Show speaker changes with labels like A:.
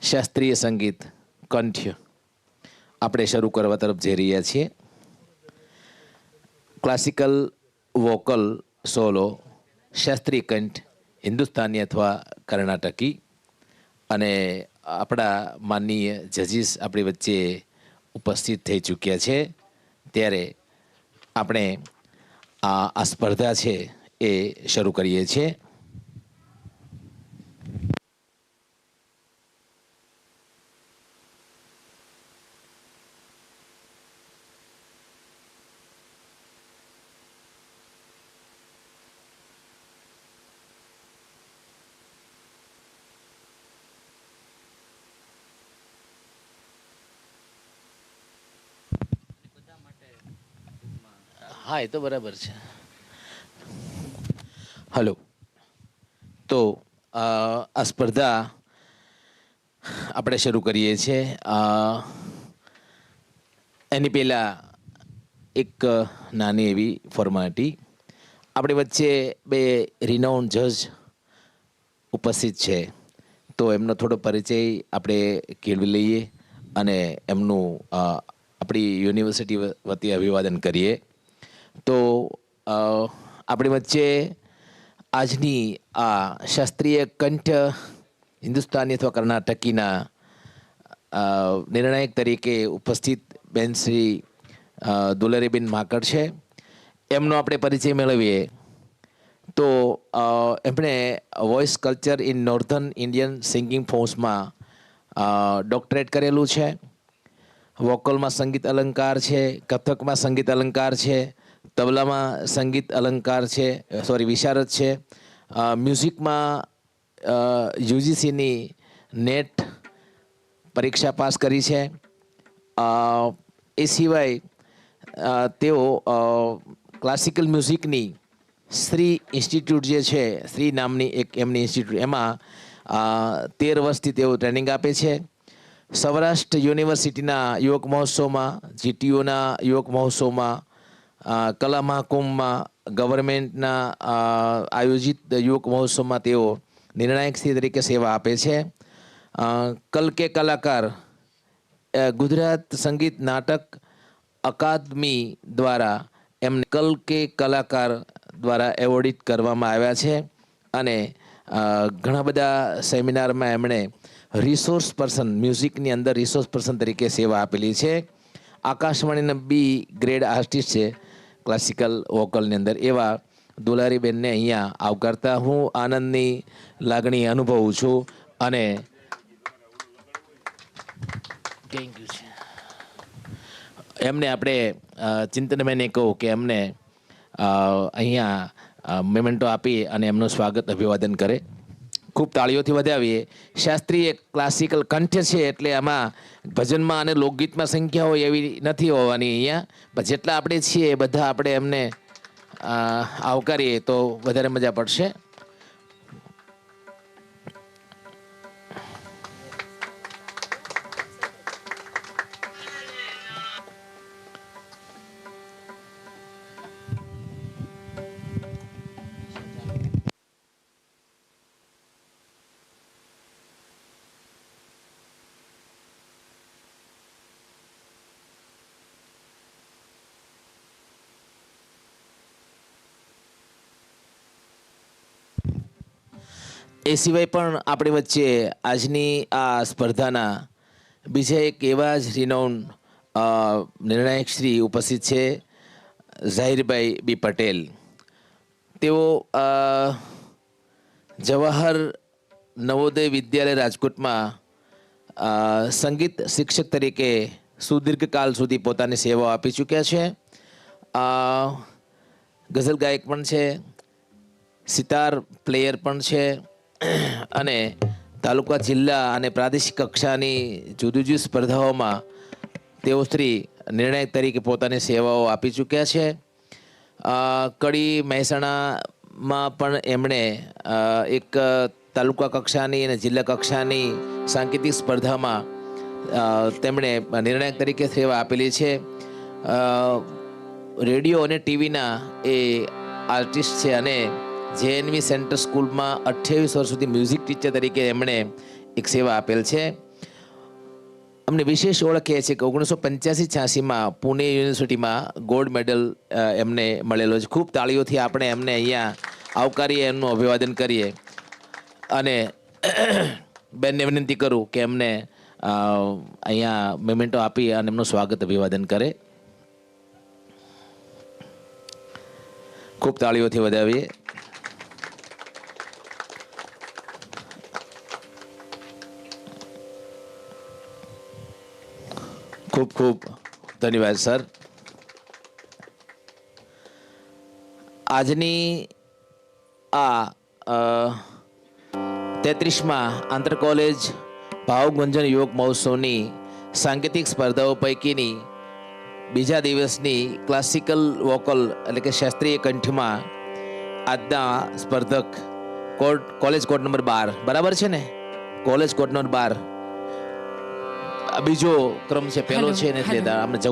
A: શાસ્ત્રીય સંગીત કંઠ્ય. આપણે શરૂ કરવા તરફ જઈ રહ્યા છીએ. ક્લાસિકલ વોકલ સોલો શાસ્ત્રીય કંઠ, હિન્દુસ્તાની અથવા કર્ણાટકી. અને આપણા માનનીય જજીસ આપણી વચ્ચે ઉપસ્થિત થઈ ચૂક્યા છે. ત્યારે આપણે આ સ્પર્ધા છે એ શરૂ કરીએ છીએ. હા, એ તો બરાબર છે. હલો તો આ સ્પર્ધા આપણે શરૂ કરીએ છીએ. એની પહેલાં એક નાની એવી ફોર્માલિટી આપણી વચ્ચે બે રિનાઉન્ડ જજ ઉપસ્થિત છે. તો એમનો થોડો પરિચય આપણે કેળવી લઈએ અને એમનું આપણી યુનિવર્સિટી વતી અભિવાદન કરીએ. તો આપણી વચ્ચે આજની આ શાસ્ત્રીય કંઠ હિન્દુસ્તાની અથવા કર્ણાટકીના નિર્ણાયક તરીકે ઉપસ્થિત બેન શ્રી દુલરીબેન માકડ છે. એમનો આપણે પરિચય મેળવીએ. તો એમણે voice culture in northern Indian singing ફોર્મ્સમાં doctorate કરેલું છે. વોકલમાં સંગીત અલંકાર છે, કથકમાં સંગીત અલંકાર છે તબલામાં સંગીત અલંકાર છે સોરી વિશારદ છે. મ્યુઝિકમાં યુજીસીની નેટ પરીક્ષા પાસ કરી છે. એ સિવાય તેઓ ક્લાસિકલ મ્યુઝિકની શ્રી ઇન્સ્ટિટ્યૂટ જે છે, શ્રી નામની એક એમની ઇન્સ્ટિટ્યૂટ, એમાં તેર વર્ષથી તેઓ ટ્રેનિંગ આપે છે. સૌરાષ્ટ્ર યુનિવર્સિટીના યુવક મહોત્સવમાં, જીટીયુના યુવક મહોત્સવમાં કલા મહાકુંભમાં ગવર્મેન્ટના આયોજિત યુવક મહોત્સવમાં તેઓ નિર્ણાયક શ્રી તરીકે સેવા આપે છે. કલ કલાકાર ગુજરાત સંગીત નાટક અકાદમી દ્વારા એમને કલ કલાકાર દ્વારા એવોર્ડિટ કરવામાં આવ્યા છે અને ઘણા બધા સેમિનારમાં એમણે રિસોર્સ પર્સન મ્યુઝિકની અંદર રિસોર્સ પર્સન તરીકે સેવા આપેલી છે. આકાશવાણીના બી ગ્રેડ આર્ટિસ્ટ છે ક્લાસિકલ વોકલની અંદર એવા દુલારીબેનને અહીંયા આવકારતા હું આનંદની લાગણી અનુભવું છું અને એમને આપણે ચિંતનબેને કહું કે એમને અહીંયા મેમેન્ટો આપી અને એમનું સ્વાગત અભિવાદન કરે. ખૂબ તાળીઓથી વધાવીએ. શાસ્ત્રીય ક્લાસિકલ કંઠ્ય છે એટલે આમાં ભજનમાં અને લોકગીતમાં સંખ્યા હોય એવી નથી હોવાની અહીંયા. જેટલા આપણે છીએ એ બધા આપણે એમને આવકારીએ તો વધારે મજા પડશે. એ સિવાય પણ આપણી વચ્ચે આજની આ સ્પર્ધાના બીજા એક એવા જ રિનોન નિર્ણાયક શ્રી ઉપસ્થિત છે, ઝાહિરભાઈ બી પટેલ. તેઓ જવાહર નવોદય વિદ્યાલય રાજકોટમાં સંગીત શિક્ષક તરીકે સુદીર્ઘકાલ સુધી પોતાની સેવાઓ આપી ચૂક્યા છે. ગઝલ ગાયક પણ છે, સિતાર પ્લેયર પણ છે. અને તાલુકા જિલ્લા અને પ્રાદેશિક કક્ષાની જુદી જુદી સ્પર્ધાઓમાં તેઓ શ્રી નિર્ણાયક તરીકે પોતાની સેવાઓ આપી ચૂક્યા છે. કડી મહેસાણામાં પણ એમણે એક તાલુકા કક્ષાની અને જિલ્લા કક્ષાની સાંકેતિક સ્પર્ધામાં તેમણે નિર્ણાયક તરીકે સેવા આપેલી છે. રેડિયો અને ટીવીના એ આર્ટિસ્ટ છે અને જેએનવી સેન્ટર સ્કૂલમાં અઠ્યાવીસ વર્ષ સુધી મ્યુઝિક ટીચર તરીકે એમણે એક સેવા આપેલ છે. અમને વિશેષ ઓળખ એ છે કે ઓગણીસો પંચ્યાસી છ્યાસીમાં પુણે યુનિવર્સિટીમાં ગોલ્ડ મેડલ એમને મળેલો છે. ખૂબ તાળીઓથી આપણે એમને અહીંયા આવકારીએ એમનું અભિવાદન કરીએ. અને બેનને વિનંતી કરું કે એમને અહીંયા મેમેન્ટો આપી અને એમનું સ્વાગત અભિવાદન કરે. ખૂબ તાળીઓથી વધાવીએ. ખૂબ ખૂબ ધન્યવાદ, સર. આજની આ તેત્રીસમાં આંતર કોલેજ ભાવગુંજન યોગ મહોત્સવની સાંકેતિક સ્પર્ધાઓ પૈકીની બીજા દિવસની ક્લાસિકલ વોકલ એટલે કે શાસ્ત્રીય કંઠમાં આજના સ્પર્ધક કોર્ટ, કોલેજ કોર્ટ નંબર બાર. બરાબર છે ને? કોલેજ કોર્ટ નંબર બાર. બીજો ક્રમ છે પહેલો છે ને એટલે જવું